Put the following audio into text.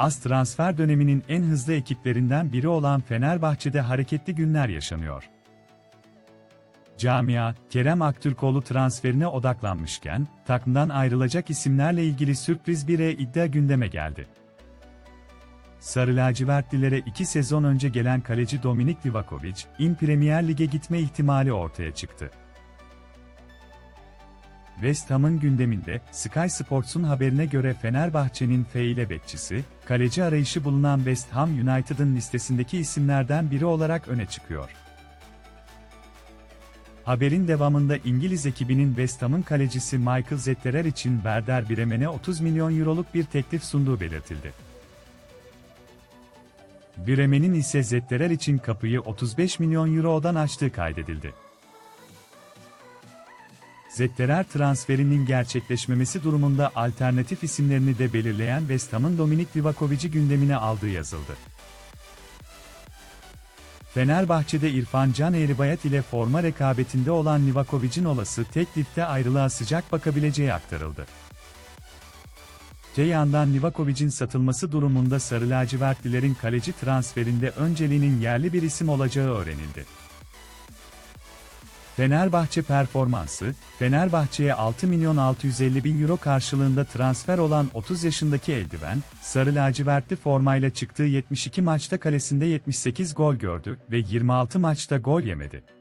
az transfer döneminin en hızlı ekiplerinden biri olan Fenerbahçe'de hareketli günler yaşanıyor. Camia, Kerem Aktürkoğlu transferine odaklanmışken, takımdan ayrılacak isimlerle ilgili sürpriz bir iddia gündeme geldi. Sarı lacivertlilere iki sezon önce gelen kaleci Dominik Livakovic, in Premier Lig'e gitme ihtimali ortaya çıktı. West Ham'ın gündeminde, Sky Sports'un haberine göre Fenerbahçe'nin F ile bekçisi, kaleci arayışı bulunan West Ham United'ın listesindeki isimlerden biri olarak öne çıkıyor. Haberin devamında İngiliz ekibinin West Ham'ın kalecisi Michael Zetterer için Werder Bremen'e 30 milyon euroluk bir teklif sunduğu belirtildi. Bremen'in ise Zetterer için kapıyı 35 milyon eurodan açtığı kaydedildi. Zetterer transferinin gerçekleşmemesi durumunda alternatif isimlerini de belirleyen West Ham'ın Dominik Livakovic'i gündemine aldığı yazıldı. Fenerbahçe'de İrfan Can Eğribayat ile forma rekabetinde olan Livakovic'in olası teklifte ayrılığa sıcak bakabileceği aktarıldı. Te yandan Livakovic'in satılması durumunda Sarı lacivertlilerin kaleci transferinde önceliğinin yerli bir isim olacağı öğrenildi. Fenerbahçe performansı, Fenerbahçe'ye 6 milyon 650 bin euro karşılığında transfer olan 30 yaşındaki eldiven, sarı lacivertli formayla çıktığı 72 maçta kalesinde 78 gol gördü ve 26 maçta gol yemedi.